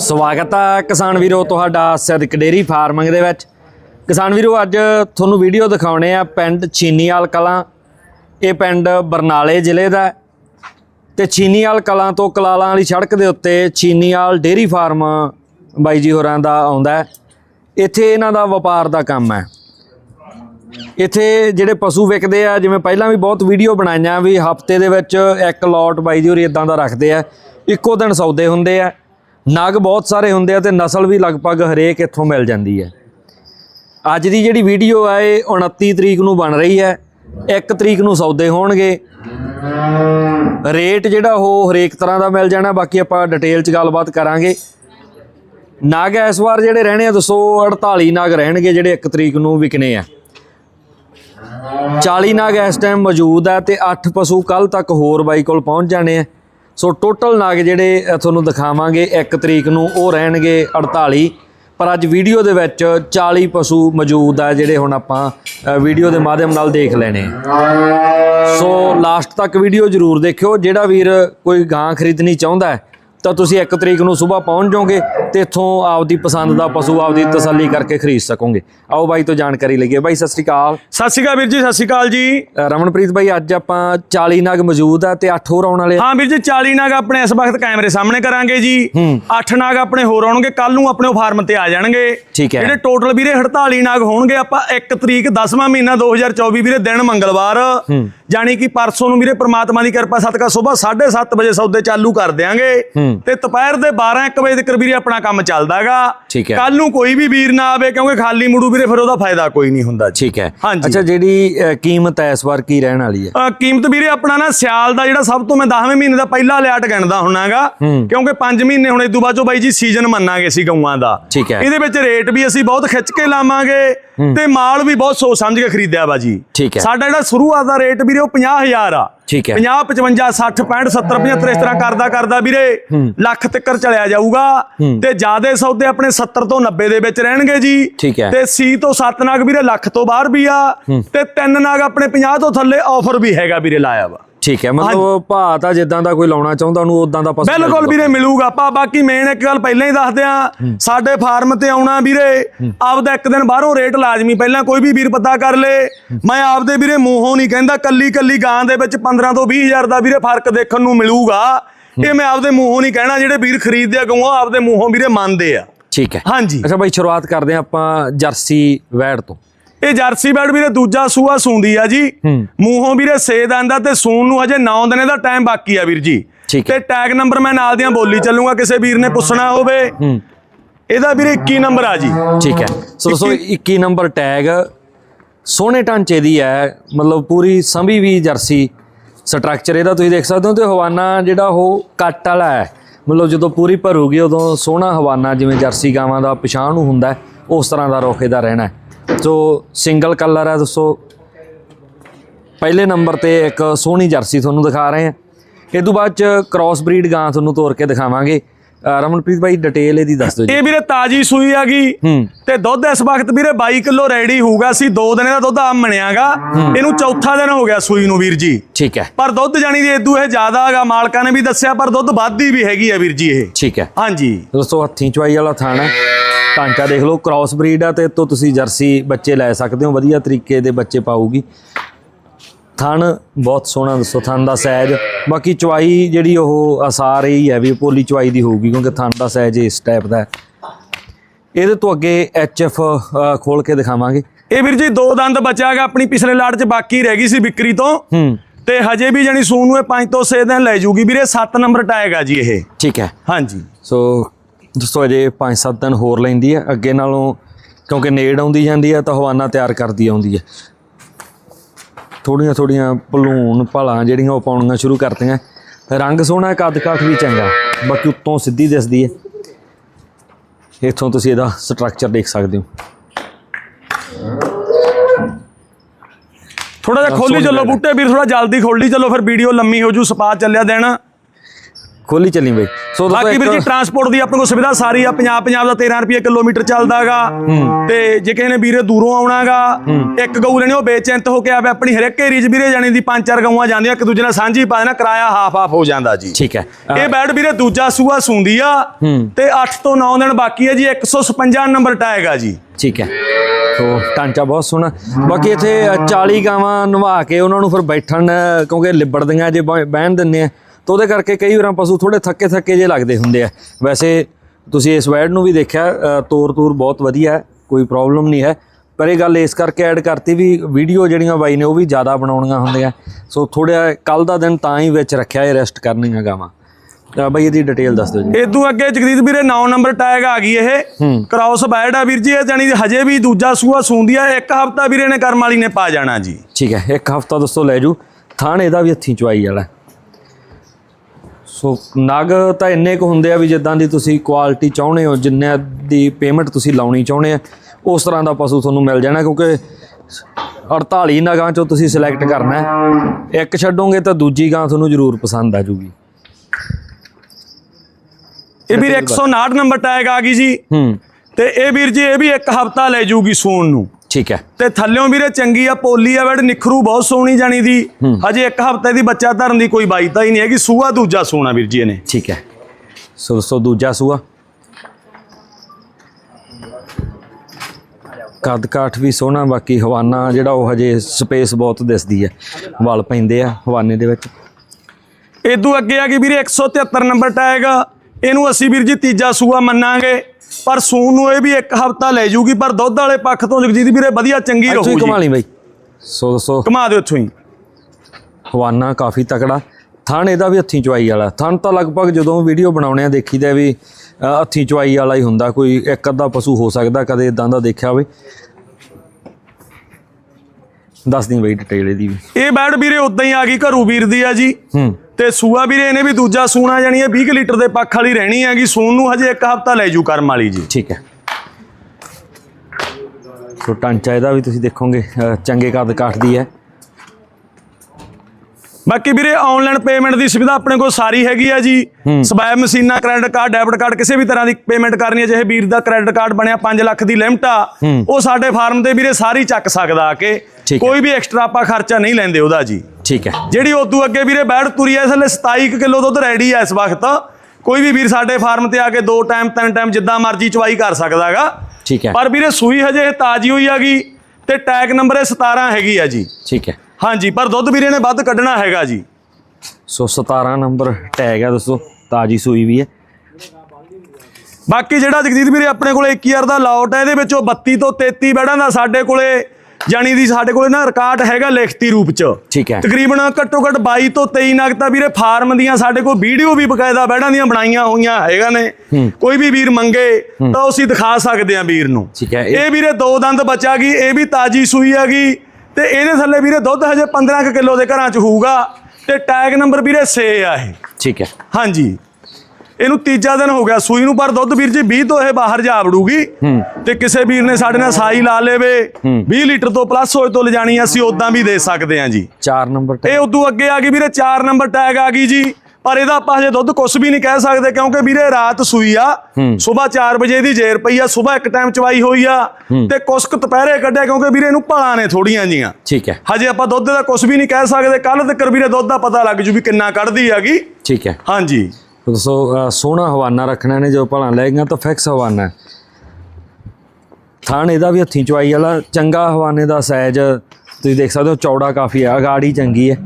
ਸਵਾਗਤ ਹੈ ਕਿਸਾਨ ਵੀਰੋ, ਤੁਹਾਡਾ ਸਿੱਧਕ ਡੇਰੀ ਫਾਰਮਿੰਗ ਦੇ ਵਿੱਚ। ਕਿਸਾਨ ਵੀਰੋ, ਅੱਜ ਤੁਹਾਨੂੰ ਵੀਡੀਓ ਦਿਖਾਉਣੇ ਆ ਪਿੰਡ ਚੀਨੀਵਾਲ ਕਲਾਂ। ਇਹ ਪਿੰਡ ਬਰਨਾਲੇ ਜ਼ਿਲ੍ਹੇ ਦਾ ਹੈ ਤੇ ਚੀਨੀਵਾਲ ਕਲਾਂ ਤੋਂ ਕਲਾਲਾਂ ਵਾਲੀ ਸੜਕ ਦੇ ਉੱਤੇ ਚੀਨੀਵਾਲ ਡੇਰੀ ਫਾਰਮ ਬਾਈ ਜੀ ਹੋਰਾਂ ਦਾ ਆਉਂਦਾ ਇੱਥੇ ਇਹਨਾਂ ਦਾ ਵਪਾਰ ਦਾ ਕੰਮ ਹੈ। ਇੱਥੇ ਜਿਹੜੇ ਪਸ਼ੂ ਵਿਕਦੇ ਆ, ਜਿਵੇਂ ਪਹਿਲਾਂ ਵੀ ਬਹੁਤ ਵੀਡੀਓ ਬਣਾਈਆਂ ਵੀ ਹਫ਼ਤੇ ਦੇ ਵਿੱਚ ਇੱਕ ਲੋਟ ਬਾਈ ਜੀ ਹੋਰੀ ਇਦਾਂ ਦਾ ਰੱਖਦੇ ਆ। ਇੱਕੋ ਦਿਨ ਸੌਦੇ ਹੁੰਦੇ ਆ। ਨਗ ਬਹੁਤ ਸਾਰੇ ਹੁੰਦੇ ਆ ਤੇ ਨਸਲ ਵੀ ਲਗਭਗ ਹਰੇਕ ਇੱਥੋਂ ਮਿਲ ਜਾਂਦੀ ਹੈ। ਅੱਜ ਦੀ ਜਿਹੜੀ ਵੀਡੀਓ ਆ, ਇਹ 29 ਤਰੀਕ ਨੂੰ ਬਣ ਰਹੀ ਹੈ। 1 ਤਰੀਕ ਨੂੰ ਸੌਦੇ ਹੋਣਗੇ। ਰੇਟ ਜਿਹੜਾ ਉਹ ਹਰੇਕ ਤਰ੍ਹਾਂ ਦਾ ਮਿਲ ਜਾਣਾ, ਬਾਕੀ ਆਪਾਂ ਡਿਟੇਲ 'ਚ ਗੱਲਬਾਤ ਕਰਾਂਗੇ। ਨਗ ਇਸ ਵਾਰ ਜਿਹੜੇ ਰਹਿਣੇ ਆ, ਦੱਸੋ 48 ਨਗ ਰਹਿਣਗੇ ਜਿਹੜੇ 1 ਤਰੀਕ ਨੂੰ ਵਿਕਨੇ ਆ। 40 ਨਾਗ ਇਸ ਟਾਈਮ ਮੌਜੂਦ ਹੈ ਤੇ 8 ਪਸ਼ੂ ਕੱਲ ਤੱਕ ਹੋਰ ਬਾਈ ਕੋਲ ਪਹੁੰਚ ਜਾਣੇ ਆ। ਸੋ ਟੋਟਲ ਨਾਗ ਜਿਹੜੇ ਤੁਹਾਨੂੰ ਦਿਖਾਵਾਂਗੇ 1 ਤਰੀਕ ਨੂੰ ਉਹ ਰਹਿਣਗੇ 48 ਪਰ ਅੱਜ ਵੀਡੀਓ ਦੇ ਵਿੱਚ 40 ਪਸ਼ੂ ਮੌਜੂਦ ਆ ਜਿਹੜੇ ਹੁਣ ਆਪਾਂ ਵੀਡੀਓ ਦੇ ਮਾਧਿਅਮ ਨਾਲ ਦੇਖ ਲੈਣੇ। ਸੋ ਲਾਸਟ ਤੱਕ ਵੀਡੀਓ ਜ਼ਰੂਰ ਦੇਖਿਓ। ਜਿਹੜਾ ਵੀਰ ਕੋਈ ਗਾਂ ਖਰੀਦਣੀ ਚਾਹੁੰਦਾ ਹੈ ਤਾਂ ਤੁਸੀਂ 1 ਤਰੀਕ ਨੂੰ ਸਵੇਰ ਪਹੁੰਚ ਜਾਓਗੇ ਤੇ ਇੱਥੋਂ ਆਪਦੀ ਪਸੰਦ ਦਾ ਪਸ਼ੂ ਆਪਦੀ ਤਸੱਲੀ ਕਰਕੇ ਖਰੀਦ ਸਕੋਗੇ। ਆਓ ਬਾਈ ਤੋਂ ਜਾਣਕਾਰੀ ਲਈਏ। ਬਾਈ ਸਤਿ ਸ਼੍ਰੀ ਅਕਾਲ। ਸਤਿ ਸ਼੍ਰੀ ਅਕਾਲ ਵੀਰ ਜੀ ਸਤਿ ਸ਼੍ਰੀ ਅਕਾਲ ਜੀ। ਰਮਨਪ੍ਰੀਤ ਭਾਈ ਅੱਜ ਆਪਾਂ 40 ਨਗ ਮੌਜੂਦ ਆ ਤੇ 8 ਹੋਰ ਆਉਣ ਵਾਲੇ। ਹਾਂ ਵੀਰ ਜੀ 40 ਨਾਗ ਆਪਣੇ ਇਸ ਵਕਤ ਕੈਮਰੇ ਸਾਹਮਣੇ ਕਰਾਂਗੇ ਜੀ। 8 ਨਾਗ ਆਪਣੇ ਹੋਰ ਆਉਣਗੇ ਕੱਲ ਨੂੰ ਆਪਣੇ ਫਾਰਮ ਤੇ ਆ ਜਾਣਗੇ। ਠੀਕ ਹੈ। ਜਿਹੜੇ ਟੋਟਲ ਵੀਰੇ 48 ਨਾਗ ਹੋਣਗੇ ਆਪਾਂ 1 ਤਰੀਕ 10ਵਾਂ ਮਹੀਨਾ 2024 ਵੀਰੇ ਦਿਨ ਮੰਗਲਵਾਰ। ਜਾਣੀ ਕਿ ਪਰਸੋਂ ਨੂੰ ਵੀਰੇ ਪ੍ਰਮਾਤਮਾ ਦੀ ਕਿਰਪਾ ਸਦਕਾ ਸਵੇਰ 7:30 ਵਜੇ ਸੌਦੇ ਚਾਲੂ ਕਰ ਦਿਆਂਗੇ। ਤੇ ਦੁਪਹਿਰ ਦੇ 12-1 ਵਜੇ ਤੱਕ ਵੀਰੇ ਆਪਣਾ ਕੰਮ ਚੱਲਦਾਗਾ। ਕੱਲ ਨੂੰ ਕੋਈ ਵੀ ਵੀਰ ਨਾ ਆਵੇ ਕਿਉਂਕਿ ਖਾਲੀ ਮੁੜੂ ਵੀਰੇ ਫਿਰ ਉਹਦਾ ਫਾਇਦਾ ਕੋਈ ਨਹੀਂ ਹੁੰਦਾ ਠੀਕ ਹੈ। ਅੱਛਾ ਜਿਹੜੀ ਕੀਮਤ ਹੈ ਇਸ ਵਾਰ ਕੀ ਰਹਿਣ ਵਾਲੀ ਹੈ? ਕੀਮਤ ਵੀਰੇ ਆਪਣਾ ਨਾ ਸਿਆਲ ਦਾ ਜਿਹੜਾ ਸਭ ਤੋਂ ਮੈਂ 10ਵੇਂ ਮਹੀਨੇ ਦਾ ਪਹਿਲਾ ਲਿਆਟ ਗਿਣਦਾ ਹੁੰਨਾਗਾ ਕਿਉਂਕਿ 5 ਮਹੀਨੇ ਹੁਣ ਇਦੋਂ ਬਾਅਦ ਬਾਈ ਜੀ ਸੀਜ਼ਨ ਮੰਨਾਂਗੇ ਸੀ ਗਊਆਂ ਦਾ। ਠੀਕ ਹੈ। ਇਹਦੇ ਵਿੱਚ ਰੇਟ ਵੀ ਅਸੀਂ ਬਹੁਤ ਖਿੱਚ ਕੇ ਲਾਵਾਂਗੇ ਤੇ ਮਾਲ ਵੀ ਬਹੁਤ ਸੋਚ ਸਮਝ ਕੇ ਖਰੀਦਿਆ ਬਾਜੀ। ਸਾਡਾ ਜਿਹੜਾ ਸ਼ੁਰੂਆਤ ਦਾ ਰੇਟ ਵੀਰੇ ਉਹ 50000 ਆ। ਠੀਕ ਹੈ। 50 55 60 65 70 75 ਇਸ ਤਰ੍ਹਾਂ ਕਰਦਾ ਕਰਦਾ ਵੀਰੇ ਲੱਖ ਤੱਕਰ ਚਲਿਆ ਜਾਊਗਾ। ਤੇ ਜਿਆਦੇ ਸੌਦੇ ਆਪਣੇ 70 ਤੋਂ 90 ਦੇ ਵਿੱਚ ਰਹਿਣਗੇ ਜੀ। ਠੀਕ ਹੈ। ਤੇ ਸੀ ਤੋਂ 7 ਨਾਗ ਵੀਰੇ ਲੱਖ ਤੋਂ ਬਾਹਰ ਵੀ ਆ। ਤੇ 3 ਨਾਗ ਆਪਣੇ 50 ਤੋਂ ਥੱਲੇ ਆਫਰ ਵੀ ਹੈਗਾ ਵੀਰੇ ਲਾਇਆ ਵਾ। ਠੀਕ ਹੈ ਮਤਲਬ ਭਾਅ ਤਾਂ ਜਿੱਦਾਂ ਦਾ ਕੋਈ ਲਾਉਣਾ ਚਾਹੁੰਦਾ ਉਹਨੂੰ ਉਦਾਂ ਦਾ ਪਸੰਦ ਬਿਲਕੁਲ ਵੀਰੇ ਮਿਲੂਗਾ। ਆਪਾਂ ਬਾਕੀ ਮੇਨ ਇੱਕ ਗੱਲ ਪਹਿਲਾਂ ਹੀ ਦੱਸਦੇ ਆ ਸਾਡੇ ਫਾਰਮ ਤੇ ਆਉਣਾ ਵੀਰੇ। ਆਪਦਾ ਇੱਕ ਦਿਨ ਬਾਹਰੋਂ ਰੇਟ ਲਾਜ਼ਮੀ। ਪਹਿਲਾਂ ਕੋਈ ਵੀ ਵੀਰ ਪਤਾ ਕਰ ਲੇ। ਮੈਂ ਆਪਦੇ ਵੀਰੇ ਮੂੰਹੋਂ ਨਹੀਂ ਕਹਿੰਦਾ। ਕੱਲੀ ਕੱਲੀ ਗਾਂ ਦੇ ਵਿੱਚ 15 ਤੋਂ 20 ਹਜ਼ਾਰ ਦਾ ਵੀਰੇ ਫ਼ਰਕ ਦੇਖਣ ਨੂੰ ਮਿਲੂਗਾ। ਇਹ ਮੈਂ ਆਪਦੇ ਮੂੰਹੋਂ ਨਹੀਂ ਕਹਿਣਾ। ਜਿਹੜੇ ਵੀਰ ਖਰੀਦਦੇ ਆ ਗਊਆਂ ਆਪਦੇ ਮੂੰਹੋਂ ਵੀਰੇ ਮੰਨਦੇ ਆ। ਠੀਕ ਹੈ। ਹਾਂਜੀ। ਅੱਛਾ ਬਾਈ ਸ਼ੁਰੂਆਤ ਕਰਦੇ ਹਾਂ ਆਪਾਂ ਜਰਸੀ ਵੈੜ ਤੋਂ। ਇਹ ਜਰਸੀ ਬੈਡ ਵੀਰੇ ਦੂਜਾ ਸੂਆ ਸੂੰਦੀ ਆ ਜੀ। ਮੂੰਹੋਂ ਵੀਰੇ ਸੇਦ ਆਂਦਾ ਤੇ ਸੂਣ ਨੂੰ ਹਜੇ 9 ਦਿਨੇ ਦਾ ਟਾਈਮ ਬਾਕੀ ਆ ਵੀਰ ਜੀ। ਤੇ ਟੈਗ ਨੰਬਰ ਮੈਂ ਨਾਲ ਦੀਆਂ ਬੋਲੀ ਚੱਲੂਗਾ ਕਿਸੇ ਵੀਰ ਨੇ ਪੁੱਛਣਾ ਹੋਵੇ। ਇਹਦਾ ਵੀਰੇ 21 ਨੰਬਰ ਆ ਜੀ। ਠੀਕ ਹੈ। ਸੋ ਦੋਸਤੋ 21 ਨੰਬਰ ਟੈਗ ਸੋਹਣੇ ਢਾਂਚੇ ਦੀ ਹੈ। ਮਤਲਬ ਪੂਰੀ ਸੰਭੀ ਵੀ ਜਰਸੀ ਸਟਰਕਚਰ ਇਹਦਾ ਤੁਸੀਂ ਦੇਖ ਸਕਦੇ ਹੋ ਤੇ ਹਵਾਨਾ ਜਿਹੜਾ ਉਹ ਕੱਟ ਵਾਲਾ ਹੈ। ਮਤਲਬ ਜਦੋਂ ਪੂਰੀ ਭਰੂਗੀ ਉਦੋਂ ਸੋਹਣਾ ਹਵਾਨਾ ਜਿਵੇਂ ਜਰਸੀ ਗਾਵਾਂ ਦਾ ਪਛਾਣ ਨੂੰ ਹੁੰਦਾ ਉਸ ਤਰ੍ਹਾਂ ਦਾ ਰੁੱਖ ਇਹਦਾ ਰਹਿਣਾ ਹੈ। ਸੋ ਸਿੰਗਲ ਕਲਰ ਹੈ ਦੋਸਤੋ ਪਹਿਲੇ ਨੰਬਰ ਤੇ ਇੱਕ ਸੋਹਣੀ ਜਰਸੀ ਤੁਹਾਨੂੰ ਦਿਖਾ ਰਹੇ ਹਾਂ। ਇਹ ਤੋਂ ਬਾਅਦ ਚ ਕ੍ਰਾਸ ਬਰੀਡ ਗਾਂ ਤੁਹਾਨੂੰ ਤੋਰ ਕੇ ਦਿਖਾਵਾਂਗੇ। ਰਮਨਪ੍ਰੀਤ ਭਾਈ ਡਿਟੇਲ ਇਹਦੀ ਦੱਸ ਦਿਓ ਜੀ। ਇਹ ਵੀਰੇ ਤਾਜੀ ਸੂਈ ਹੈਗੀ ਹੂੰ। ਤੇ ਦੁੱਧ ਇਸ ਵਕਤ ਵੀਰੇ 22 ਕਿਲੋ ਰੈਡੀ ਹੋਊਗਾ। ਸੀ 2 ਦਿਨੇ ਦਾ ਦੁੱਧ ਆ ਮੰਨਿਆਗਾ। ਇਹਨੂੰ ਚੌਥਾ ਦਿਨ ਹੋ ਗਿਆ ਸੂਈ ਨੂੰ ਵੀਰ ਜੀ। ਠੀਕ ਹੈ। ਪਰ ਦੁੱਧ ਜਾਣੀ ਦੀ ਇਦੋਂ ਇਹ ਜ਼ਿਆਦਾ ਹੈਗਾ ਮਾਲਕਾਂ ਨੇ ਵੀ ਦੱਸਿਆ ਪਰ ਦੁੱਧ ਵੱਧਦੀ ਵੀ ਹੈਗੀ ਆ ਵੀਰ ਜੀ ਇਹ। ਠੀਕ ਹੈ। ਹਾਂਜੀ। ਦੋਸਤੋ ਹੱਥੀਂ ਚਵਾਈ ਵਾਲਾ ਥਾਣਾ ਢਾਂਚਾ ਦੇਖ ਲਓ ਕ੍ਰਾਸ ਬਰੀਡ ਆ ਤੇ ਤੋਂ ਤੁਸੀਂ ਜਰਸੀ ਬੱਚੇ ਲੈ ਸਕਦੇ ਹੋ ਵਧੀਆ ਤਰੀਕੇ ਦੇ ਬੱਚੇ ਪਾਊਗੀ। ਥਣ ਬਹੁਤ ਸੋਹਣਾ ਦੱਸੋ ਥਣ ਦਾ ਸਾਈਜ਼ ਬਾਕੀ ਚਵਾਈ ਜਿਹੜੀ ਉਹ ਆਸਾਰ ਹੀ ਹੈ ਵੀ ਪੋਲੀ ਚਵਾਈ ਦੀ ਹੋਊਗੀ ਕਿਉਂਕਿ ਥਣ ਦਾ ਸਾਈਜ਼ ਇਸ ਟਾਈਪ ਦਾ ਹੈ। ਇਹਦੇ ਤੋਂ ਅੱਗੇ ਐਚਐਫ ਖੋਲ ਕੇ ਦਿਖਾਵਾਂਗੇ। ਇਹ ਵੀਰ ਜੀ ਦੋ ਦੰਦ ਬਚਿਆਗਾ ਆਪਣੀ ਪਿਛਲੇ ਲਾੜ 'ਚ ਬਾਕੀ ਰਹਿ ਗਈ ਸੀ ਵਿਕਰੀ ਤੋਂ। ਹੂੰ। ਤੇ ਹਜੇ ਵੀ ਜਾਨੀ ਸੂਨ ਨੂੰ ਇਹ 5 ਤੋਂ 6 ਦਿਨ ਲੈ ਜੂਗੀ ਵੀਰੇ 7 ਨੰਬਰ ਟੈਗ ਆ ਜੀ ਇਹ। ਠੀਕ ਹੈ। ਹਾਂਜੀ। ਸੋ ਦੋਸਤੋ ਅਜੇ 5-7 ਦਿਨ ਹੋਰ ਲੈਂਦੀ ਹੈ ਅੱਗੇ ਨਾਲੋਂ ਕਿਉਂਕਿ ਨੇੜ ਆਉਂਦੀ ਜਾਂਦੀ ਹੈ ਤਾਂ ਹਵਾਨਾ ਤਿਆਰ ਕਰਦੀ ਆਉਂਦੀ ਹੈ। ਥੋੜੀਆਂ ਥੋੜੀਆਂ ਭਲੂਣ ਭਲਾਂ ਜਿਹੜੀਆਂ ਉਹ ਪਾਉਣੀਆਂ ਸ਼ੁਰੂ ਕਰਤੀਆਂ। ਰੰਗ ਸੋਹਣਾ ਕੱਦ ਕਾਠ ਵੀ ਚੰਗਾ ਬਾਕੀ ਉੱਤੋਂ ਸਿੱਧੀ ਦਿਸਦੀ ਹੈ। ਇੱਥੋਂ ਤੁਸੀਂ ਇਹਦਾ ਸਟਰਕਚਰ ਦੇਖ ਸਕਦੇ ਹੋ। ਥੋੜਾ ਜਿਹਾ ਖੋਲੀ ਚੱਲੋ ਬੂਟੇ ਵੀਰ ਥੋੜਾ ਜਲਦੀ ਖੋਲੀ ਚੱਲੋ ਫਿਰ ਵੀਡੀਓ ਲੰਮੀ ਹੋ ਜੂ ਸਪਾ ਚੱਲਿਆ ਦੇਣਾ। ਖੋਲੀ ਚੱਲੀ ਬਈ। ਸੋ ਦੋਸਤੋ ਬਾਕੀ ਵੀਰ ਜੀ ਟਰਾਂਸਪੋਰਟ ਦੀ ਆਪਣੇ ਕੋਲ ਸੁਵਿਧਾ ਸਾਰੀ ਆ 50 50 ਦਾ 13 ਰੁਪਏ ਕਿਲੋਮੀਟਰ ਚੱਲਦਾਗਾ। ਤੇ ਜੇ ਕਿਸੇ ਨੇ ਵੀਰੇ ਦੂਰੋਂ ਆਉਣਾਗਾ ਇੱਕ ਗਊ ਲੈਣੀ ਉਹ ਬੇਚਿੰਤ ਹੋ ਕੇ ਆਵੇ ਆਪਣੀ ਹਰੇਕ ਏਰੀਆ 'ਚ ਵੀਰੇ ਜਾਣੀ ਦੀ ਪੰਜ ਚਾਰ ਗਊਆਂ ਜਾਂਦੀਆਂ ਇੱਕ ਦੂਜੇ ਨਾਲ ਸਾਂਝੀ ਪਾ ਦੇਣਾ ਕਿਰਾਇਆ ਹਾਫ ਹਾਫ ਹੋ ਜਾਂਦਾ ਜੀ। ਠੀਕ ਹੈ। ਇਹ ਬੈਡ ਵੀਰੇ ਦੂਜਾ ਸੂਆ ਸੁੰਦੀ ਆ ਤੇ 8 ਤੋਂ 9 ਦਿਨ ਬਾਕੀ ਹੈ ਜੀ 156 ਨੰਬਰ ਟੈਗ ਆ ਜੀ। ਠੀਕ ਹੈ। ਸੋ ਟਾਂਚਾ ਬਹੁਤ ਸੋਹਣਾ। ਬਾਕੀ ਇੱਥੇ 40 ਗਾਵਾਂ ਨਵਾ ਕੇ ਉਹਨਾਂ ਨੂੰ ਫਿਰ ਬੈਠਣ ਕਿਉਂਕਿ ਲਿਬੜਦੀਆਂ ਜੇ ਬਹਿ- ਬਹਿਣ ਦਿੰਨੇ ਆ। ਤਾਂ ਉਹਦੇ ਕਰਕੇ ਕਈ ਵਾਰਾਂ ਪਸ਼ੂ ਥੋੜੇ ਥੱਕੇ ਥੱਕੇ ਜੇ ਲੱਗਦੇ ਹੁੰਦੇ ਆ। ਵੈਸੇ ਤੁਸੀਂ ਇਸ ਵੈਡ ਨੂੰ ਵੀ ਦੇਖਿਆ ਤੋਰ ਤੂਰ ਬਹੁਤ ਵਧੀਆ ਹੈ ਕੋਈ ਪ੍ਰੋਬਲਮ ਨਹੀਂ ਹੈ। ਪਰ ਇਹ ਗੱਲ ਇਸ ਕਰਕੇ ਐਡ ਕਰਤੀ ਵੀ ਵੀਡੀਓ ਜਿਹੜੀਆਂ ਬਾਈ ਨੇ ਉਹ ਵੀ ਜ਼ਿਆਦਾ ਬਣਾਉਣੀਆਂ ਹੁੰਦੀਆਂ। ਸੋ ਥੋੜਾ ਕੱਲ ਦਾ ਦਿਨ ਤਾਂ ਹੀ ਵਿੱਚ ਰੱਖਿਆ ਇਹ ਰੈਸਟ ਕਰਨੀਆਂ ਗਾਵਾਂ। ਤਾਂ ਬਾਈ ਇਹਦੀ ਡਿਟੇਲ ਦੱਸ ਦਿਓ ਜੀ। ਇਦੋਂ ਅੱਗੇ ਜਗਦੀਤ ਵੀਰੇ 9 ਨੰਬਰ ਟੈਗ ਆ ਗਈ ਇਹ। ਕ੍ਰਾਸ ਬੈਡ ਆ ਵੀਰ ਜੀ ਇਹ ਜਾਣੀ ਹਜੇ ਵੀ ਦੂਜਾ ਸੂਆ ਸੂੰਦੀ ਆ ਇੱਕ ਹਫਤਾ ਵੀਰੇ ਨੇ ਕਰਮ ਵਾਲੀ ਨੇ ਪਾ ਜਾਣਾ ਜੀ। ਠੀਕ ਹੈ ਇੱਕ ਹਫਤਾ ਦੋਸਤੋ ਲੈ ਜੂ। ਥਾਣ ਇਹਦਾ ਵੀ ਹੱਥੀਂ ਚਵਾਈ ਵਾਲਾ। ਸੋ ਨਗ ਤਾਂ ਇੰਨੇ ਕੁ ਹੁੰਦੇ ਆ ਵੀ ਜਿੱਦਾਂ ਦੀ ਤੁਸੀਂ ਕੁਆਲਿਟੀ ਚਾਹੁੰਦੇ ਹੋ ਜਿੰਨੇ ਦੀ ਪੇਮੈਂਟ ਤੁਸੀਂ ਲਾਉਣੀ ਚਾਹੁੰਦੇ ਆ ਉਸ ਤਰ੍ਹਾਂ ਦਾ ਪਸ਼ੂ ਤੁਹਾਨੂੰ ਮਿਲ ਜਾਣਾ ਕਿਉਂਕਿ 48 ਨਗਾਂ ਚੋਂ ਤੁਸੀਂ ਸਿਲੈਕਟ ਕਰਨਾ ਹੈ। ਇੱਕ ਛੱਡੋਗੇ ਤਾਂ ਦੂਜੀ ਗਾਂ ਤੁਹਾਨੂੰ ਜ਼ਰੂਰ ਪਸੰਦ ਆ ਜੂਗੀ ਇਹ ਵੀਰ 159 ਨੰਬਰ ਟੈਗ ਆ ਗਈ ਜੀ। ਹੂੰ। ਤੇ ਇਹ ਵੀਰ ਜੀ ਇਹ ਵੀ ਇੱਕ ਹਫਤਾ ਲੈ ਜੂਗੀ ਸੂਣ ਨੂੰ। ਠੀਕ ਹੈ। ਤੇ ਥੱਲਿਓਂ ਵੀਰੇ ਚੰਗੀ ਆ ਪੋਲੀ ਆ ਬੈਡ ਨਿਖਰੂ ਬਹੁਤ ਸੋਹਣੀ ਜਾਣੀ ਦੀ। ਹਜੇ ਇੱਕ ਹਫ਼ਤੇ ਦੀ ਬੱਚਾ ਧਰਨ ਦੀ ਕੋਈ ਬਾਈਤਾ ਹੀ ਨਹੀਂ ਹੈਗੀ ਸੂਆ ਦੂਜਾ ਸੋਨਾ ਵੀਰ ਜੀ ਇਹਨੇ। ਠੀਕ ਹੈ। ਸੋ ਦੋਸਤੋ ਦੂਜਾ ਸੂਆ। ਕੱਦ ਕਾਠ ਵੀ ਸੋਹਣਾ ਬਾਕੀ ਹਵਾਨਾ ਜਿਹੜਾ ਉਹ ਹਜੇ ਸਪੇਸ ਬਹੁਤ ਦਿਸਦੀ ਹੈ। ਵਲ ਪੈਂਦੇ ਆ ਹਵਾਨੇ ਦੇ ਵਿੱਚ। ਇਦੋਂ ਅੱਗੇ ਆ ਗਈ ਵੀਰੇ 173 ਨੰਬਰ ਟੈਗ ਇਹਨੂੰ ਅਸੀਂ ਵੀਰ ਜੀ ਤੀਜਾ ਸੂਆ ਮੰਨਾਂਗੇ। ਪਰ ਸੂਣ ਨੂੰ ਇਹ ਵੀ ਇੱਕ ਹਫਤਾ ਲੈ ਜੂਗੀ ਪਰ ਦੁੱਧ ਵਾਲੇ ਪੱਖ ਤੋਂ ਜਗਜੀਤ ਵੀਰੇ ਵਧੀਆ ਚੰਗੀ ਇੱਥੋਂ ਹੀ ਰਹੂਗੀ। ਕਮਾ ਲਈ ਬਾਈ। ਸੋ ਦੋਸਤੋ ਕਮਾ ਦਿਓ ਇੱਥੋਂ ਹੀ। ਹਵਾਨਾ ਕਾਫੀ ਤਕੜਾ। ਥਣ ਇਹਦਾ ਵੀ ਹੱਥੀਂ ਚਵਾਈ ਵਾਲਾ। ਥਣ ਤਾਂ ਲਗਭਗ ਜਦੋਂ ਵੀਡੀਓ ਬਣਾਉਣੇ ਆ ਦੇਖੀਦਾ ਵੀ ਹੱਥੀਂ ਚਵਾਈ ਵਾਲਾ ਹੀ ਹੁੰਦਾ। ਕੋਈ ਇੱਕ ਅੱਧਾ ਪਸ਼ੂ ਹੋ ਸਕਦਾ ਕਦੇ ਇਦਾਂ ਦਾ ਦੇਖਿਆ ਹੋਵੇ। ਦੱਸ ਦੀ ਬਾਈ ਡਿਟੇਲ ਇਹਦੀ ਵੀ। ਇਹ ਬੈਡ ਵੀਰੇ ਉਦਾਂ ਹੀ ਆ ਗਈ ਘਰੂ ਵੀਰ ਦੀ ਆ ਜੀ। ਹੂੰ। ਤੇ ਸੂਆ ਵੀਰੇ ਇਹਨੇ ਵੀ ਦੂਜਾ ਸੂਣਾ ਜਾਣੀ ਹੈ 20 ਕੁ ਲੀਟਰ ਦੇ ਪੱਖ ਵਾਲੀ ਰਹਿਣੀ ਹੈਗੀ ਸੂਣ ਨੂੰ ਹਜੇ ਇੱਕ ਹਫਤਾ ਲੈ ਜੂ ਕਰਮ ਵਾਲੀ ਜੀ। ਠੀਕ ਹੈ। ਸੋ ਟਾਂਚਾ ਇਹਦਾ ਵੀ ਤੁਸੀਂ ਦੇਖੋਗੇ ਚੰਗੇ ਕੱਦ ਕਾਠਦੀ ਹੈ। ਬਾਕੀ ਵੀਰੇ ਆਨਲਾਈਨ ਪੇਮੈਂਟ ਦੀ ਸੁਵਿਧਾ ਆਪਣੇ ਕੋਲ ਸਾਰੀ ਹੈਗੀ ਆ ਜੀ। ਸਵੈਬ ਮਸ਼ੀਨਾਂ ਕ੍ਰੈਡਿਟ ਕਾਰਡ ਡੈਬਿਟ ਕਾਰਡ ਕਿਸੇ ਵੀ ਤਰ੍ਹਾਂ ਦੀ ਪੇਮੈਂਟ ਕਰਨੀ ਹੈ ਚਾਹੇ ਵੀਰ ਦਾ ਕ੍ਰੈਡਿਟ ਕਾਰਡ ਬਣਿਆ 5 ਲੱਖ ਦੀ ਲਿਮਟ ਆ ਉਹ ਸਾਡੇ ਫਾਰਮ ਤੇ ਵੀਰੇ ਸਾਰੀ ਚੱਕ ਸਕਦਾ ਆ ਕੇ। ਠੀਕ। ਕੋਈ ਵੀ ਐਕਸਟਰਾ ਆਪਾਂ ਖਰਚਾ ਨਹੀਂ ਲੈਂਦੇ ਉਹਦਾ ਜੀ। ਠੀਕ ਹੈ। ਜਿਹੜੀ ਉਦੋਂ ਅੱਗੇ ਵੀਰੇ ਬੈੜ ਤੁਰੀ ਐ ਇਸ ਵੇਲੇ 27 ਕੁ ਕਿਲੋ ਦੁੱਧ ਰੈਡੀ ਐ ਇਸ ਵਕਤ ਕੋਈ ਵੀ ਵੀਰ ਸਾਡੇ ਫਾਰਮ ਤੇ ਆ ਕੇ ਦੋ ਟਾਈਮ ਤਿੰਨ ਟਾਈਮ ਜਿੱਦਾਂ ਮਰਜ਼ੀ ਚਵਾਈ ਕਰ ਸਕਦਾਗਾ ਠੀਕ ਹੈ। ਪਰ ਵੀਰੇ ਸੂਈ ਹਜੇ ਤਾਜ਼ੀ ਹੋਈ ਹੈਗੀ ਤੇ ਟੈਗ ਨੰਬਰ ਇਹ 17 ਹੈਗੀ ਆ ਜੀ। ਠੀਕ ਹੈ। ਹਾਂਜੀ ਪਰ ਦੁੱਧ ਵੀਰੇ ਨੇ ਵੱਧ ਕੱਢਣਾ ਹੈਗਾ ਜੀ। ਸੋ 17 ਨੰਬਰ ਟੈਗ ਹੈ ਦੋਸਤੋ ਤਾਜੀ ਸੂਈ ਵੀ ਹੈ। ਬਾਕੀ ਜਿਹੜਾ ਜਗਦੀਤ ਵੀਰੇ ਆਪਣੇ ਕੋਲੇ 21000 ਦਾ ਲਾਟ ਹੈ ਇਹਦੇ ਵਿੱਚੋਂ 32 ਤੋਂ 33 ਬੈੜਾਂ ਦਾ ਸਾਡੇ ਕੋਲੇ ਜਾਣੀ ਦੀ ਸਾਡੇ ਕੋਲੇ ਨਾ ਰਿਕਾਰਡ ਹੈਗਾ ਲਿਖਤੀ ਰੂਪ ਚ। ਠੀਕ ਹੈ। ਤਕਰੀਬਨ ਘੱਟੋ ਘੱਟ 22 ਤੋਂ 23 ਨਗ ਤਾਂ ਵੀਰੇ ਫਾਰਮ ਦੀਆਂ ਸਾਡੇ ਕੋਲ ਵੀਡੀਓ ਵੀ ਬਕਾਇਦਾ ਬੈੜਾਂ ਦੀਆਂ ਬਣਾਈਆਂ ਹੋਈਆਂ ਹੈਗਾ ਨੇ। ਕੋਈ ਵੀ ਵੀਰ ਮੰਗੇ ਤਾਂ ਅਸੀਂ ਦਿਖਾ ਸਕਦੇ ਹਾਂ ਵੀਰ ਨੂੰ। ਠੀਕ ਹੈ, ਇਹ- ਵੀਰੇ ਦੋ ਦੰਦ ਬਚਾ ਗਈ ਇਹ ਵੀ ਤਾਜੀ ਸੂਈ ਹੈਗੀ ਤੇ ਇਹਦੇ ਥੱਲੇ ਵੀਰੇ ਦੁੱਧ ਹਜੇ 15 ਕੁ ਕਿਲੋ ਦੇ ਘਰਾਂ ਚ ਹੋਊਗਾ ਤੇ ਟੈਗ ਨੰਬਰ ਵੀਰੇ 6 ਆ ਇਹ। ਠੀਕ ਹੈ। ਹਾਂਜੀ। ਇਹਨੂੰ ਤੀਜਾ ਦਿਨ ਹੋ ਗਿਆ ਸੂਈ ਨੂੰ ਪਰ ਦੁੱਧ ਵੀਰ ਜੀ 20 ਤੋਂ ਇਹ ਬਾਹਰ ਜਾ ਵੜੂਗੀ। ਤੇ ਕਿਸੇ ਵੀਰ ਨੇ ਸਾਡੇ ਨਾਲ ਸਾਈ ਲਾ ਲੇਵੇ 20 ਲੀਟਰ ਤੋਂ ਪਲੱਸ ਹੋਏ ਤੋਂ ਲਿਜਾਣੀ ਅਸੀਂ ਉਦਾਂ ਵੀ ਦੇ ਸਕਦੇ ਹਾਂ ਜੀ। 4 ਨੰਬਰ ਇਹ ਉਦੋਂ ਅੱਗੇ ਆ ਗਈ ਵੀਰੇ 4 ਨੰਬਰ ਟੈਗ ਆ ਗਈ ਜੀ। ਪਰ ਇਹਦਾ ਆਪਾਂ ਹਜੇ ਦੁੱਧ ਕੁਛ ਵੀ ਨਹੀਂ ਕਹਿ ਸਕਦੇ ਕਿਉਂਕਿ ਵੀਰੇ ਰਾਤ ਸੂਈ ਆ ਸਵੇਰ 4 ਵਜੇ ਦੀ ਜੇਰ ਪਈ ਆ ਸਵੇਰ ਇੱਕ ਟਾਈਮ ਚਵਾਈ ਹੋਈ ਆ। ਤੇ ਕੁਛ ਕੁ ਦੁਪਹਿਰੇ ਕੱਢਿਆ ਕਿਉਂਕਿ ਵੀਰੇ ਇਹਨੂੰ ਭਾਲਾਂ ਨੇ ਥੋੜੀਆਂ ਜੀਆਂ। ਠੀਕ ਹੈ। ਹਜੇ ਆਪਾਂ ਦੁੱਧ ਦਾ ਕੁਛ ਵੀ ਨਹੀਂ ਕਹਿ ਸਕਦੇ ਕੱਲ ਤੱਕ ਵੀਰੇ ਦੁੱਧ ਦਾ ਪਤਾ ਲੱਗ ਜੂ ਵੀ ਕਿੰਨਾ ਕੱਢਦੀ ਹੈਗੀ। ਠੀਕ ਹੈ। ਹਾਂਜੀ। ਦੋਸਤੋ ਅ, ਸੋਹਣਾ ਹਵਾਨਾ ਰੱਖਣਾ ਨੇ ਜੋ ਭਲਾ ਲੈ ਗਿਆ ਤਾਂ ਫਿਕਸ ਹਵਾਨਾ ਹੈ। ਥਾਣ ਇਹਦਾ ਵੀ ਹੱਥੀਂ ਚਵਾਈ ਵਾਲਾ ਚੰਗਾ ਹਵਾਨੇ ਦਾ ਸਾਈਜ਼ ਤੁਸੀਂ ਦੇਖ ਸਕਦੇ ਹੋ ਚੌੜਾ ਕਾਫੀ ਹੈ ਅਗਾੜੀ ਚੰਗੀ ਹੈ।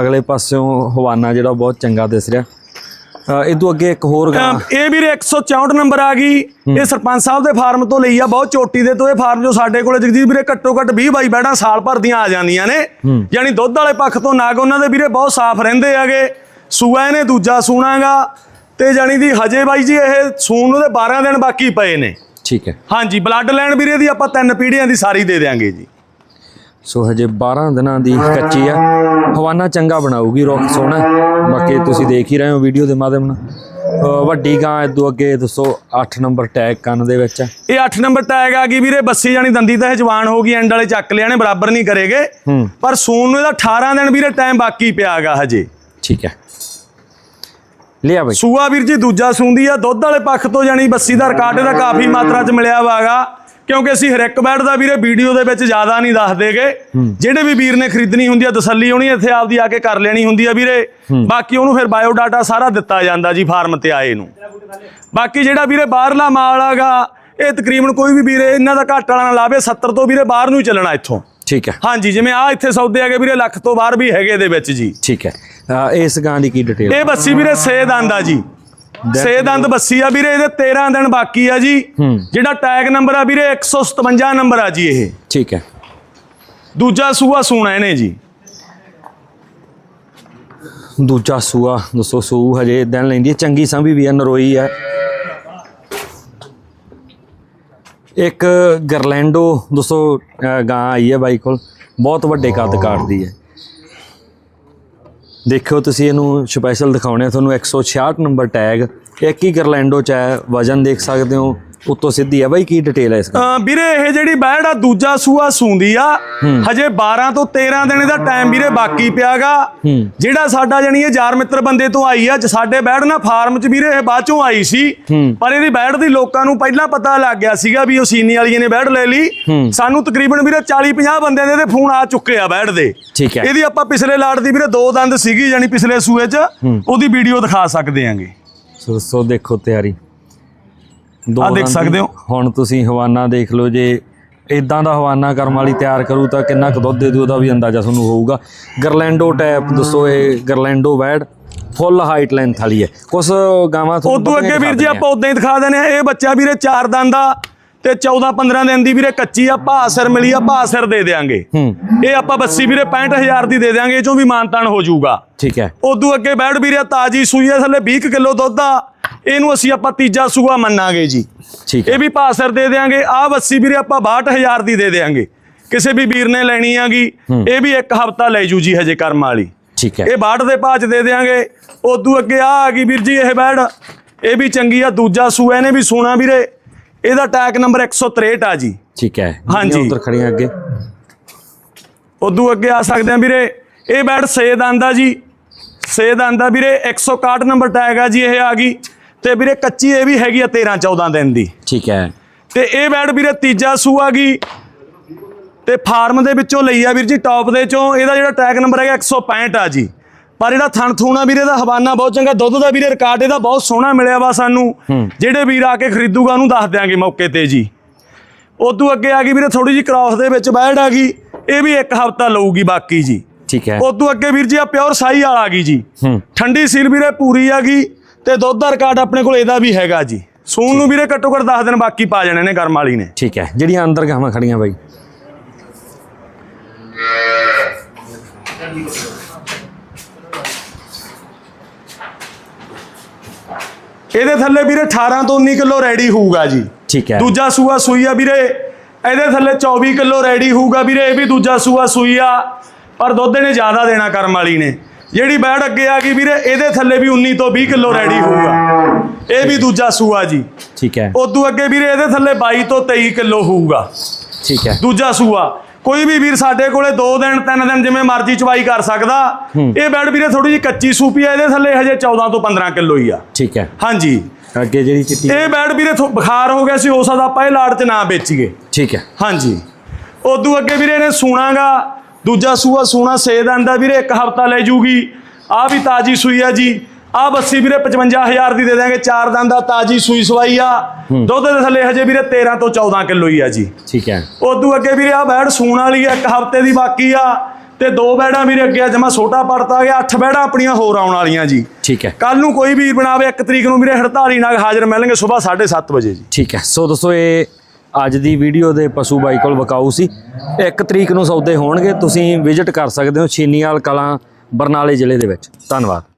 ਅਗਲੇ ਪਾਸਿਓਂ ਹਵਾਨਾ ਜਿਹੜਾ ਬਹੁਤ ਚੰਗਾ ਦਿਸ ਰਿਹਾ। ਇਹ ਤੋਂ ਅੱਗੇ ਇੱਕ ਹੋਰ ਗਾਂ ਇਹ ਵੀਰੇ 164 ਨੰਬਰ ਆ ਗਈ। ਇਹ ਸਰਪੰਚ ਸਾਹਿਬ ਦੇ ਫਾਰਮ ਤੋਂ ਲਈ ਆ ਬਹੁਤ ਚੋਟੀ ਦੇ ਤੋਂ। ਇਹ ਫਾਰਮ ਜੋ ਸਾਡੇ ਕੋਲੇ ਜਗਦੀਪ ਵੀਰੇ ਘੱਟੋ ਘੱਟ 20 ਬਾਈ ਬੈੜਾਂ ਸਾਲ ਭਰ ਦੀਆਂ ਆ ਜਾਂਦੀਆਂ ਨੇ। ਯਾਨੀ ਦੁੱਧ ਵਾਲੇ ਪੱਖ ਤੋਂ ਨਾਗ ਉਹਨਾਂ ਦੇ ਵੀਰੇ ਬਹੁਤ ਸਾਫ਼ ਰਹਿੰਦੇ ਹੈਗੇ। ਸੂਆ ਇਹਨੇ ਦੂਜਾ ਸੂਣਾਗਾ ਤੇ ਜਾਨੀ ਦੀ ਹਜੇ ਬਾਈ ਜੀ ਇਹ ਸੂਣ ਨੂੰ ਦੇ 12 ਦਿਨ ਬਾਕੀ ਪਏ ਨੇ। ਠੀਕ ਹੈ। ਹਾਂਜੀ ਬਲੱਡ ਲਾਈਨ ਵੀਰੇ ਦੀ ਆਪਾਂ ਤਿੰਨ ਪੀੜ੍ਹੀਆਂ ਦੀ ਸਾਰੀ ਦੇ ਦਿਆਂਗੇ ਜੀ। ਸੋ ਹਜੇ 12 ਦਿਨਾਂ ਦੀ ਕੱਚੀ ਆ। ਹਵਾਨਾ ਚੰਗਾ ਬਣਾਊਗੀ ਰੁੱਖ ਸੋਹਣਾ। ਬਾਕੀ ਤੁਸੀਂ ਦੇਖ ਹੀ ਰਹੇ ਹੋ ਵੀਡੀਓ ਦੇ ਮਾਧਿਅਮ ਨਾਲ। ਵੱਡੀ ਗਾਂ ਇਦੋਂ ਅੱਗੇ ਦੱਸੋ 8 ਨੰਬਰ ਟੈਗ ਕੰਨ ਦੇ ਵਿੱਚ। ਇਹ 8 ਨੰਬਰ ਟੈਗ ਆ ਗਈ ਵੀਰੇ ਬੱਸੀ ਜਾਨੀ ਦੰਦੀ ਤਾਂ ਇਹ ਜਵਾਨ ਹੋ ਗਈ ਐਂਡ ਵਾਲੇ ਚੱਕ ਲਿਆਣੇ ਬਰਾਬਰ ਨਹੀਂ ਕਰੇਗੇ। ਪਰ ਸੂਣ ਨੂੰ ਇਹਦਾ 18 ਦਿਨ ਵੀਰੇ ਟਾਈਮ ਬਾਕੀ ਪਿਆਗਾ ਹਜੇ। ਠੀਕ ਹੈ। ਲਿਆ ਬਾਈ। ਸੂਆ ਵੀਰ ਜੀ ਦੂਜਾ ਸੂੰਦੀ ਆ। ਦੁੱਧ ਵਾਲੇ ਪੱਖ ਤੋਂ ਜਾਨੀ ਬੱਸੀ ਦਾ ਰਿਕਾਰਡ ਇਹਦਾ ਕਾਫੀ ਮਾਤਰਾ 'ਚ ਮਿਲਿਆ ਵਾਗਾ ਕਿਉਂਕਿ ਅਸੀਂ ਹਰ ਇੱਕ ਬੈਡ ਦਾ ਵੀਰੇ ਵੀਡੀਓ ਦੇ ਵਿੱਚ ਜ਼ਿਆਦਾ ਨਹੀਂ ਦੱਸਦੇਗੇ ਜਿਹੜੇ ਵੀ ਵੀਰ ਨੇ ਖਰੀਦਣੀ ਹੁੰਦੀ ਆ ਤਸੱਲੀ ਹੋਣੀ ਇੱਥੇ ਆਪਦੀ ਆ ਕੇ ਕਰ ਲੈਣੀ ਹੁੰਦੀ ਆ ਵੀਰੇ। ਬਾਕੀ ਉਹਨੂੰ ਫਿਰ ਬਾਇਓ ਡਾਟਾ ਸਾਰਾ ਦਿੱਤਾ ਜਾਂਦਾ ਜੀ ਫਾਰਮ ਤੇ ਆਏ ਨੂੰ। ਬਾਕੀ ਜਿਹੜਾ ਵੀਰੇ ਬਾਹਰਲਾ ਮਾਲ ਆਗਾ ਇਹ ਤਕਰੀਬਨ ਕੋਈ ਵੀ ਵੀਰੇ ਇਹਨਾਂ ਦਾ ਘੱਟ ਵਾਲਾ ਨਾ ਲਾਵੇ 70 ਤੋਂ ਵੀਰੇ ਬਾਹਰ ਨੂੰ ਹੀ ਚੱਲਣਾ ਇੱਥੋਂ। ਠੀਕ ਹੈ। ਹਾਂਜੀ ਜਿਵੇਂ ਆ ਇੱਥੇ ਸੌਦੇ ਹੈਗੇ ਵੀਰੇ ਲੱਖ ਤੋਂ ਬਾਹਰ ਵੀ ਹੈਗੇ ਇਹਦੇ ਵਿੱਚ ਜੀ। ਠੀਕ ਹੈ। ਇਸ ਗਾਂ ਦੀ ਕੀ ਡਿਟੇਲ ਇਹ ਬੱਸੀ ਵੀਰੇ ਸੇ ਦੰਦ ਆ ਜੀ। ਸੇ ਦੰਦ ਬੱਸੀ ਆ ਵੀਰੇ ਇਹਦੇ 13 ਦਿਨ ਬਾਕੀ ਆ ਜੀ। ਜਿਹੜਾ ਟੈਗ ਨੰਬਰ ਆ ਵੀਰੇ 157 ਨੰਬਰ ਆ ਜੀ ਇਹ। ਠੀਕ ਹੈ। ਦੂਜਾ ਸੂਆ ਸੂਣਾ ਇਹਨੇ ਜੀ। ਦੂਜਾ ਸੂਆ ਦੋਸਤੋ ਸੂ ਹਜੇ ਦਿਨ ਲੈਂਦੀ ਹੈ। ਚੰਗੀ ਸੰਭੀ ਵੀ ਹੈ ਨਰੋਈ ਹੈ ਇੱਕ ਗਰਲੈਂਡੋ ਦੋਸਤੋ ਅ, ਗਾਂ ਆਈ ਹੈ ਬਾਈ ਕੋਲ। ਬਹੁਤ ਵੱਡੇ ਕੱਦ ਕਾਟਦੀ ਹੈ। ਦੇਖਿਓ ਤੁਸੀਂ ਇਹਨੂੰ ਸਪੈਸ਼ਲ ਦਿਖਾਉਣੇ ਆ। ਤੁਹਾਨੂੰ 166 ਨੰਬਰ ਟੈਗ ਇੱਕ ਹੀ ਗਰਲੈਂਡੋ ਚ ਹੈ? ਵਜਨ ਦੇਖ ਸਕਦੇ ਹੋ। ਉੱਤੋਂ ਸਿੱਧੀ ਹੈ ਬਾਈ ਕੀ ਡਿਟੇਲ ਹੈ ਇਸ ਦੀ ਵੀਰੇ ਇਹ ਜਿਹੜੀ ਬੈੜ ਆ ਦੂਜਾ ਸੂਆ ਸੂੰਦੀ ਆ। ਹਜੇ 12 ਤੋਂ 13 ਦਿਨ ਇਹਦਾ ਟਾਈਮ ਵੀਰੇ ਬਾਕੀ ਪਿਆਗਾ। ਜਿਹੜਾ ਸਾਡਾ ਜਣੀ ਇਹ ਯਾਰ ਮਿੱਤਰ ਬੰਦੇ ਤੋਂ ਆਈ ਆ ਜ- ਸਾਡੇ ਬੈੜ ਨਾ ਫਾਰਮ 'ਚ ਵੀਰੇ ਇਹ ਬਾਅਦ ਚੋਂ ਆਈ ਸੀ। ਪਰ ਇਹਦੀ ਬੈੜ ਦੀ ਲੋਕਾਂ ਨੂੰ ਪਹਿਲਾਂ ਪਤਾ ਲੱਗ ਗਿਆ ਸੀਗਾ ਵੀ ਉਹ ਸੀਨੀ ਵਾਲੀਆਂ ਨੇ ਬੈੜ ਲੈ ਲਈ। ਸਾਨੂੰ ਤਕਰੀਬਨ ਵੀਰੇ 40 50 ਬੰਦਿਆਂ ਦੇ ਫੋਨ ਆ ਚੁੱਕੇ ਆ ਬੈੜ ਦੇ। ਠੀਕ ਹੈ। ਇਹਦੀ ਆਪਾਂ ਪਿਛਲੇ ਲਾੜ ਦੀ ਵੀਰੇ ਦੋ ਦੰਦ ਸੀਗੀ ਜਾਨੀ ਪਿਛਲੇ ਸੂਏ 'ਚ। ਉਹਦੀ ਵੀਡੀਓ ਦਿਖਾ ਸਕਦੇ ਆਂਗੇ। ਸੋ ਸੋ ਦੇਖੋ ਤਿਆਰੀ। ਦੋ ਆਹ ਦੇਖ ਸਕਦੇ ਹੋ। ਹੁਣ ਤੁਸੀਂ ਹਵਾਨਾ ਦੇਖ ਲਓ ਜੇ ਇਦਾਂ ਦਾ ਹਵਾਨਾ ਕਰਮ ਵਾਲੀ ਤਿਆਰ ਕਰੂ ਤਾਂ ਕਿੰਨਾ ਕੁ ਦੁੱਧ ਦੇ ਦੂ ਉਹਦਾ ਵੀ ਅੰਦਾਜ਼ਾ ਤੁਹਾਨੂੰ ਹੋਊਗਾ। ਗਰਲੈਂਡੋ ਟੈਪ ਦੱਸੋ ਇਹ ਗਰਲੈਂਡੋ ਵੈਡ ਫੁੱਲ ਹਾਈਟ ਲੈਂਥ ਵਾਲੀ ਹੈ। ਕੁਛ ਗਾਵਾਂ ਤੁਹਾਨੂੰ ਉਦੋਂ ਅੱਗੇ ਵੀਰ ਜੀ ਆਪਾਂ ਉਦਾਂ ਹੀ ਦਿਖਾ ਦਿੰਦੇ ਆ ਇਹ ਬੱਚਾ ਵੀਰੇ ਚਾਰ ਦੰਦ ਆ ਤੇ 14 15 ਦਿਨ ਦੀ ਵੀਰੇ ਕੱਚੀ ਆ ਭਾ ਸਿਰ ਮਿਲੀ ਆ ਭਾ ਸਿਰ ਦੇ ਦੇਾਂਗੇ ਇਹ ਆਪਾਂ ਬੱਸੀ ਵੀਰੇ 65000 ਦੀ ਦੇ ਦੇਾਂਗੇ ਇਹ ਚੋਂ ਵੀ ਮਾਨਤਾਨ ਹੋ ਜਾਊਗਾ। ਠੀਕ ਹੈ। ਉਦੋਂ ਅੱਗੇ ਬੈੜ ਵੀਰੇ ਤਾਜੀ ਸੂਈ ਆ ਥੱਲੇ 20 ਕੁ ਕਿਲੋ ਦੁੱਧ ਆ। ਇਹਨੂੰ ਅਸੀਂ ਆਪਾਂ ਤੀਜਾ ਸੂਆ ਮੰਨਾਂਗੇ ਜੀ। ਠੀਕ ਹੈ। ਇਹ ਵੀ ਭਾ ਸਿਰ ਦੇ ਦੇਾਂਗੇ ਆ ਬੱਸੀ ਵੀਰੇ ਆਪਾਂ 62000 ਦੀ ਦੇ ਦੇਾਂਗੇ ਕਿਸੇ ਵੀ ਵੀਰ ਨੇ ਲੈਣੀ ਆਗੀ ਇਹ ਵੀ ਇੱਕ ਹਫਤਾ ਲੈ ਜੂ ਜੀ ਹਜੇ ਕਰਮ ਵਾਲੀ। ਠੀਕ ਹੈ। ਇਹ ਬਾੜ ਦੇ ਭਾਅ ਚ ਦੇ ਦੇਾਂਗੇ ਉਦੋਂ ਅੱਗੇ ਆ ਆ ਗਈ ਵੀਰ ਜੀ ਇਹ ਬੈੜ ਇਹ ਵੀ ਚੰਗੀ ਆ ਦੂਜਾ ਸੂਆ ਇਹਨੇ ਵੀ ਸੋਨਾ ਵੀਰੇ। ਇਹਦਾ ਟੈਗ ਨੰਬਰ 163 ਆ ਜੀ। ਠੀਕ ਹੈ। ਹਾਂਜੀ। ਉਧਰ ਖੜੀਆਂ ਅੱਗੇ। ਉਦੋਂ ਅੱਗੇ ਆ ਸਕਦੇ ਆ ਵੀਰੇ। ਇਹ ਬੈੜ ਸੇਦ ਆਂਦਾ ਜੀ। ਸੇਦ ਆਂਦਾ ਵੀਰੇ 161 ਨੰਬਰ ਟੈਗ ਆ ਜੀ ਇਹ ਆ ਗਈ। ਤੇ ਵੀਰੇ ਕੱਚੀ ਇਹ ਵੀ ਹੈਗੀ ਆ 13 14 ਦਿਨ ਦੀ। ਠੀਕ ਹੈ। ਤੇ ਇਹ ਬੈੜ ਵੀਰੇ ਤੀਜਾ ਸੂਆ ਗਈ। ਤੇ ਫਾਰਮ ਦੇ ਵਿੱਚੋਂ ਲਈ ਆ ਵੀਰ ਜੀ ਟੌਪ ਦੇ ਚੋਂ। ਇਹਦਾ ਜਿਹੜਾ ਟੈਗ ਨੰਬਰ ਹੈਗਾ 165 ਆ ਜੀ। ਪਰ ਜਿਹੜਾ ਥਣ ਥੂਣਾ ਵੀਰੇ ਦਾ ਹਵਾਨਾ ਬਹੁਤ ਚੰਗਾ। ਦੁੱਧ ਦਾ ਵੀਰੇ ਰਿਕਾਰਡ ਇਹਦਾ ਬਹੁਤ ਸੋਹਣਾ ਮਿਲਿਆ ਵਾ ਸਾਨੂੰ। ਜਿਹੜੇ ਵੀਰ ਆ ਕੇ ਖਰੀਦੂਗਾ ਉਹਨੂੰ ਦੱਸ ਦਿਆਂਗੇ ਮੌਕੇ ਤੇ ਜੀ। ਉਦੋਂ ਅੱਗੇ ਆ ਗਈ ਵੀਰੇ ਥੋੜੀ ਜੀ ਕ੍ਰਾਸ ਦੇ ਵਿੱਚ ਬੈੜ ਆ ਗਈ। ਇਹ ਵੀ ਇੱਕ ਹਫਤਾ ਲਊਗੀ ਬਾਕੀ ਜੀ। ਠੀਕ ਹੈ। ਉਦੋਂ ਅੱਗੇ ਵੀਰ ਜੀ ਆ ਪਿਓਰ ਸਾਈ ਵਾਲਾ ਆ ਗਈ ਜੀ। ਹੂੰ। ਠੰਡੀ ਸੀਲ ਵੀਰੇ ਪੂਰੀ ਆ ਗਈ ਤੇ ਦੁੱਧ ਦਾ ਰਿਕਾਰਡ ਆਪਣੇ ਕੋਲ ਇਹਦਾ ਵੀ ਹੈਗਾ ਜੀ। ਸੂਣ ਨੂੰ ਵੀਰੇ ਘੱਟੋ ਘੱਟ 10 ਦਿਨ ਬਾਕੀ ਪਾ ਜਾਣੇ ਨੇ ਗਰਮ ਵਾਲੀ ਨੇ। ਠੀਕ ਹੈ ਜਿਹੜੀਆਂ ਅੰਦਰ ਗਾਵਾਂ ਖੜੀਆਂ ਬਾਈ। ਇਹਦੇ ਥੱਲੇ ਵੀਰੇ 18 ਤੋਂ 19 ਕਿਲੋ ਰੈਡੀ ਹੋਊਗਾ ਜੀ। ਠੀਕ ਹੈ। ਦੂਜਾ ਸੂਆ ਸੂਈ ਆ ਵੀਰੇ ਇਹਦੇ ਥੱਲੇ 24 ਕਿਲੋ ਰੈਡੀ ਹੋਊਗਾ ਵੀਰੇ ਇਹ ਵੀ ਦੂਜਾ ਸੂਆ ਸੂਈ ਆ। ਪਰ ਦੁੱਧ ਇਹਨੇ ਜ਼ਿਆਦਾ ਦੇਣਾ ਕਰਮ ਵਾਲੀ ਨੇ। ਜਿਹੜੀ ਬੈੜ ਅੱਗੇ ਆ ਗਈ ਵੀਰੇ ਇਹਦੇ ਥੱਲੇ ਵੀ 19 ਤੋਂ 20 ਕਿਲੋ ਰੈਡੀ ਹੋਊਗਾ। ਇਹ ਵੀ ਦੂਜਾ ਸੂਆ ਜੀ। ਠੀਕ ਹੈ। ਉਦੋਂ ਅੱਗੇ ਵੀਰੇ ਇਹਦੇ ਥੱਲੇ 22 ਤੋਂ 23 ਕਿਲੋ ਹੋਊਗਾ। ਠੀਕ ਹੈ। ਦੂਜਾ ਸੂਆ। ਕੋਈ ਵੀ ਵੀਰ ਸਾਡੇ ਕੋਲੇ 2 ਦਿਨ 3 ਦਿਨ ਜਿਵੇਂ ਮਰਜ਼ੀ ਚਵਾਈ ਕਰ ਸਕਦਾ। ਇਹ ਬੈੜ ਵੀਰੇ ਥੋੜੀ ਜਿਹੀ ਕੱਚੀ ਸੂਪੀ ਆ ਇਹਦੇ ਥੱਲੇ ਹਜੇ 14 ਤੋਂ 15 ਕਿਲੋ ਹੀ ਆ। ਠੀਕ ਹੈ। ਹਾਂਜੀ। ਅੱਗੇ ਜਿਹੜੀ ਚਿੱਟੀ ਇਹ ਬੈਡ ਵੀਰੇ ਬੁਖਾਰ ਹੋ ਗਿਆ ਸੀ ਹੋ ਸਕਦਾ ਆਪਾਂ ਇਹ ਲਾੜ ਚ ਨਾ ਵੇਚੀਏ। ਠੀਕ ਹੈ। ਹਾਂਜੀ। ਉਦੋਂ ਅੱਗੇ ਵੀਰੇ ਇਹਨੇ ਸੂਣਾਗਾ। ਦੂਜਾ ਸੂਆ ਸੂਣਾ ਸੇਦ ਆਂਦਾ ਵੀਰੇ ਇੱਕ ਹਫਤਾ ਲੈ ਜੂਗੀ। ਆ ਵੀ ਤਾਜੀ ਸੂਈ ਆ ਜੀ। ਆ ਬੱਸੀ ਵੀਰੇ 55000 ਦੀ ਦੇ ਦਾਂਗੇ ਚਾਰ ਦੰਦ ਦਾ ਤਾਜੀ ਸੂਈ ਸਵਾਈ ਆ। ਦੁੱਧ ਦੇ ਥੱਲੇ ਹਜੇ ਵੀਰੇ 13 ਤੋਂ 14 ਕਿਲੋ ਹੀ ਆ ਜੀ। ਠੀਕ ਹੈ। ਉਦੋਂ ਅੱਗੇ ਵੀਰੇ ਆ ਬੈੜ ਸੂਣ ਵਾਲੀ ਆ ਇੱਕ ਹਫ਼ਤੇ ਦੀ ਬਾਕੀ ਆ। ਤੇ ਦੋ ਬੈੜਾਂ ਵੀਰੇ ਅੱਗੇ ਜਮਾ ਛੋਟਾ ਪੜਤਾ ਗਿਆ। ਅੱਠ ਬੈੜਾਂ ਆਪਣੀਆਂ ਹੋਰ ਆਉਣ ਵਾਲੀਆਂ ਜੀ। ਠੀਕ ਹੈ। ਕੱਲ ਨੂੰ ਕੋਈ ਵੀਰ ਬਣਾਵੇ ਇੱਕ ਤਰੀਕ ਨੂੰ ਵੀਰੇ 48 ਨਾਲ ਹਾਜ਼ਰ ਮਿਲਣਗੇ ਸਵੇਰ 7:30 ਵਜੇ ਜੀ। ਠੀਕ ਹੈ। ਸੋ ਦੋਸਤੋ ਇਹ ਅੱਜ ਦੀ ਵੀਡੀਓ ਦੇ ਪਸ਼ੂ ਬਾਈ ਕੋਲ ਵਿਕਾਊ ਸੀ। ਇੱਕ ਤਰੀਕ ਨੂੰ ਸੌਦੇ ਹੋਣਗੇ, ਤੁਸੀਂ ਵਿਜ਼ਿਟ ਕਰ ਸਕਦੇ ਹੋ ਛੀਨੀਵਾਲ ਕਲਾਂ ਬਰਨਾਲੇ ਜ਼ਿਲ੍ਹੇ ਦੇ ਵਿੱਚ। ਧੰਨਵਾਦ।